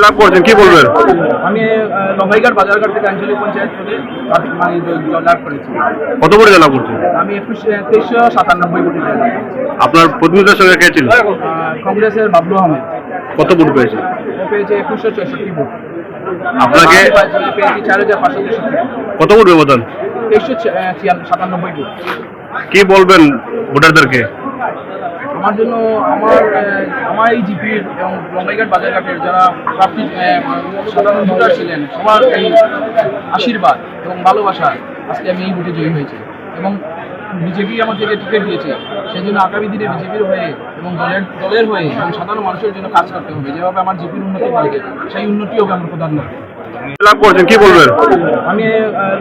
লাভ করছেন? কি বলবেন? আমি লভাইঘাট বাজারঘাট থেকে আঞ্চলিক পঞ্চায়েত থেকে মানে জ- করেছি। কত ভোটে লাভ করছেন? আমি একুশ তেইশশো সাতানব্বই কোটি আপনার প্রতিনিধির সঙ্গে কে ছিল? কংগ্রেসের বাবলু আহমেদ। কত ভোট পেয়েছে? পেয়েছে একুশশো চৌষট্টি ভোট। আপনাকে পেয়েছি চার হাজার পাঁচশো তেষট্টি কত ভোট ব্যবধান? তেইশশো সাতানব্বই ভোট। কি বলবেন ভোটারদেরকে? আমার জন্য আমার আমার এই জিপির এবং লম্বাইঘাট বাজারঘাটের যারা প্রার্থী সাধারণ ভোটার ছিলেন, সবার এই আশীর্বাদ এবং ভালোবাসা আজকে আমি এই ভোটে জয়ী হয়েছি। এবং বিজেপি আমাদেরকে টিকিট দিয়েছে সেই জন্য আগামী দিনে বিজেপির হয়ে এবং দলের দলের হয়ে এবং সাধারণ মানুষের জন্য কাজ করতে হবে, যেভাবে আমার জিপির উন্নতি বাড়বে সেই উন্নতি হবে আমার প্রধানমন্ত্রী লাভ করছেন কি বলবেন? আমি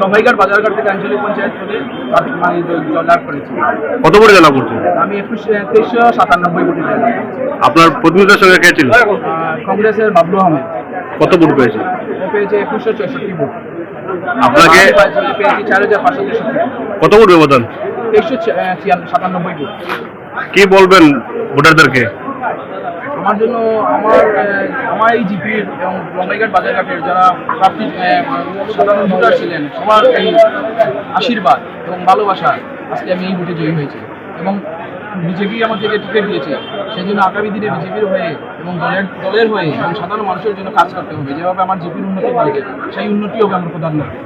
লম্বাইঘাট বাজারঘাট থেকে আঞ্চলিক পঞ্চায়েত থেকে প্রার্থী- করেছি। কত ভোটে লাভ করছেন? আমি একুশ তেইশশো সাতানব্বই কোটি আপনার সঙ্গে কে ছিল? কংগ্রেসের বাবলু আহমেদ। কত ভোট পেয়েছে? পেয়েছে একুশশো চৌষট্টি ভোট। আপনাকে? পেয়েছি চার হাজার পাঁচশো তেষট্টি কত ভোট ব্যবধান? তেইশশো সাতানব্বই ভোট। কি বলবেন ভোটারদেরকে? আমার জন্য আমার আমার এই জিপির এবং লম্বাইঘাট বাজারঘাটের যারা আহ, সাধারণ ভোটার ছিলেন সবার এই আশীর্বাদ এবং ভালোবাসা আজকে আমি এই ভোটে জয়ী হয়েছি। এবং বিজেপি আমাদেরকে টিকিট দিয়েছে সেই জন্য আগামী দিনে বিজেপির হয়ে এবং দলের দলের হয়ে এবং সাধারণ মানুষের জন্য কাজ করতে হবে যেভাবে আমার জিপির উন্নতি বাড়বে সেই উন্নতি হবে আমার প্রধানমন্ত্রী